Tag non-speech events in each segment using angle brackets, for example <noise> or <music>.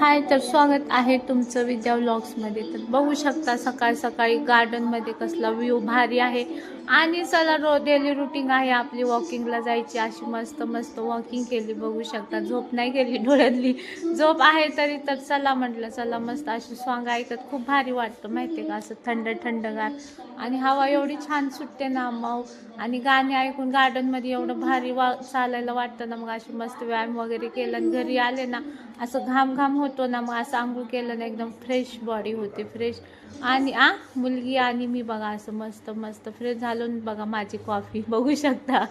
हाय तर स्वागत आहे तुमचं विद्या व्लॉग्समध्ये तर बघू शकता सकाळ सकाळी गार्डनमध्ये कसला व्ह्यू भारी आहे. आणि चला रो डेली रुटीन आहे आपली. वॉकिंगला जायची अशी मस्त मस्त वॉकिंग केली. बघू शकता झोप नाही केली डोळ्यातली. झोप आहे तरी तर चला म्हटलं चला मस्त अशी सॉंग ऐकत खूप भारी वाटतं माहिती आहे का? असं थंड थंडगार. आणि हवा एवढी छान सुटते ना मग आणि गाणे ऐकून गार्डनमध्ये एवढं भारी वा चालायला वाटतं ना मग अशी मस्त व्यायाम वगैरे केलं घरी आले ना असं घाम घाम होतो ना मग असं आंघोळ केलं ना एकदम फ्रेश बॉडी होते फ्रेश आणि आ मुलगी आणि मी बघा असं मस्त मस्त फ्रेश झालो. बघा माझी कॉफी <laughs> बघू शकता.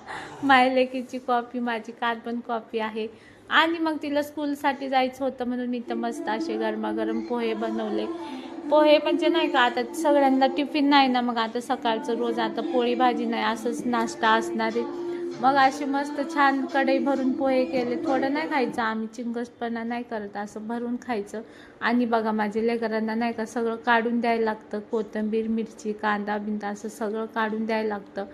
मायलेकीची कॉफी माझी कार्बन कॉफी आहे. आणि मग तिला स्कूलसाठी जायचं होतं म्हणून मी तर मस्त असे गरमागरम पोहे बनवले. पोहे म्हणजे नाही का आता सगळ्यांना टिफिन नाही ना मग आता सकाळचं रोज आता पोळी भाजी नाही असंच नाश्ता असणारे मग अशी मस्त छान कढई भरून पोहे केले. थोडं नाही खायचं आम्ही चिंगसपणा नाही करत असं भरून खायचं. आणि बघा माझ्या लेकरांना नाही का सगळं काढून द्यायला लागतं. कोथिंबीर मिरची कांदा बिंदा असं सगळं काढून द्यायला लागतं.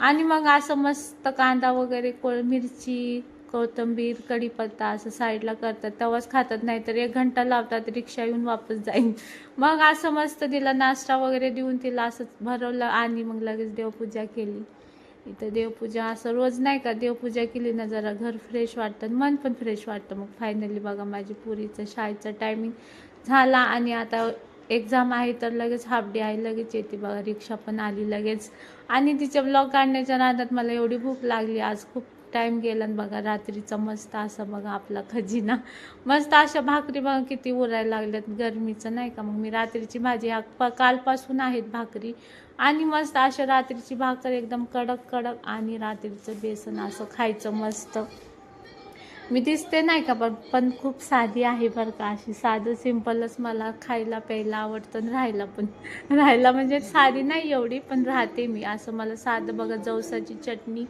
आणि मग असं मस्त कांदा वगैरे को मिरची कोथिंबीर कढीपत्ता असं साईडला करतात. तेव्हाच खातात नाही तर एक घंटा लावतात रिक्षा येऊन वापस जाईल मग असं मस्त तिला नाश्ता वगैरे देऊन तिला असं भरवलं आणि मग लगेच देवपूजा केली. इथं देवपूजा असं रोज नाही का देवपूजा केली ना जरा घर फ्रेश वाटतं आणि मन पण फ्रेश वाटतं. मग फायनली बघा माझी पुरीचं शाळेचं टायमिंग झाला आणि आता एक्झाम आहे तर लगेच हाफ डे आहे लगेच येते बघा रिक्षा पण आली लगेच. आणि तिचे ब्लॉग काढण्याच्या नादात मला एवढी भूक लागली. आज खूप टाईम गेला न बघा रात्रीचा मस्त असा बघा आपला खजिना. मस्त अशा भाकरी बघा किती उरायला लागल्यात. गरमीचं नाही का? मग मी रात्रीची भाजी प कालपासून आहेत भाकरी. आणि मस्त अशा रात्रीची भाकर एकदम कडक कडक आणि रात्रीचं बेसन असं खायचं मस्त. मी दिसते नाही का पण पण खूप साधी आहे बरं का अशी साधं सिम्पलच मला खायला प्यायला आवडतं आणि राहायला पण. राहायला म्हणजे साधी नाही एवढी पण राहते मी. असं मला साधं बघा जवसाची चटणी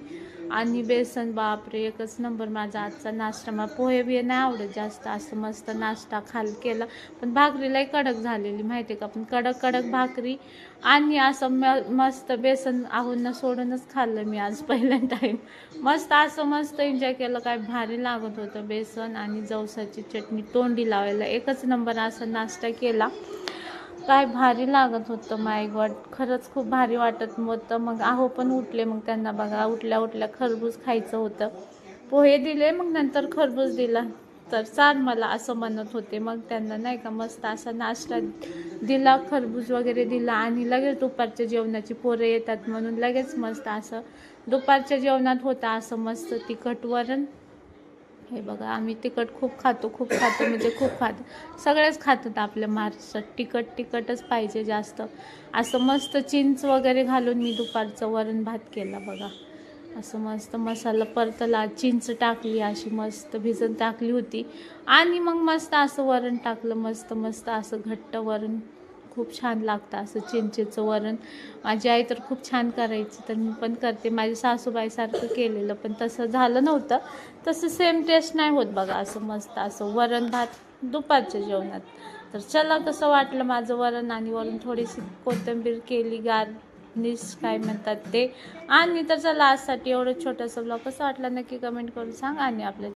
आणि बेसन बापरे एकच नंबर माझा आजचा नाश्ता. मला पोहे बिहे नाही आवडत जास्त असं मस्त नाश्ता खाल केला. पण भाकरीलाही कडक झालेली माहिती आहे का? पण कडक कडक भाकरी आणि असं म मस्त बेसन आहून सोडूनच खाल्लं मी आज पहिल्या टाईम मस्त असं मस्त एन्जॉय केलं काय भारी लागत होतं बेसन आणि जवसाची चटणी तोंडी लावायला. एकच नंबर असा नाश्ता केला. काय भारी लागत होतं माय गॉड खरंच खूप भारी वाटत होतं. मग आहो पण उठले मग त्यांना बघा. उठल्या उठल्या खरबूज खायचं होतं. पोहे दिले मग नंतर खरबूज दिला. तर चाल मला असं म्हणत होते. मग त्यांना नाही का मस्त असा नाश्ता दिला खरबूज वगैरे दिला. आणि लगेच दुपारच्या जेवणाची पोरं येतात म्हणून लगेच मस्त असं दुपारच्या जेवणात होतं असं मस्त तिखट वरण. हे बघा आम्ही तिखट खूप खातो खूप खातो म्हणजे खूप खातो. सगळेच खातात आपल्या महाराष्ट्रात. तिखट तिखटच पाहिजे जास्त. असं मस्त चिंच वगैरे घालून मी दुपारचं वरण भात केला बघा. असं मस्त मसाला परतला चिंच टाकली अशी मस्त भिजत टाकली होती. आणि मग मस्त असं वरण टाकलं मस्त मस्त असं घट्ट वरण. खूप छान लागतं असं चिंचेचं वरण. माझी आई तर खूप छान करायची तर मी पण करते. माझी सासूबाईसारखं केलेलं पण तसं झालं नव्हतं. तसं सेम टेस्ट नाही होत बघा असं मस्त असं वरण भात दुपारच्या जेवणात. तर चला कसं वाटलं माझं वरण आणि वरून थोडीशी कोथिंबीर केली गार्निश काय म्हणतात ते. आणि तर चला आजसाठी एवढं छोटंसं ब्लॉग कसं वाटलं नक्की कमेंट करून सांग आणि आपल्या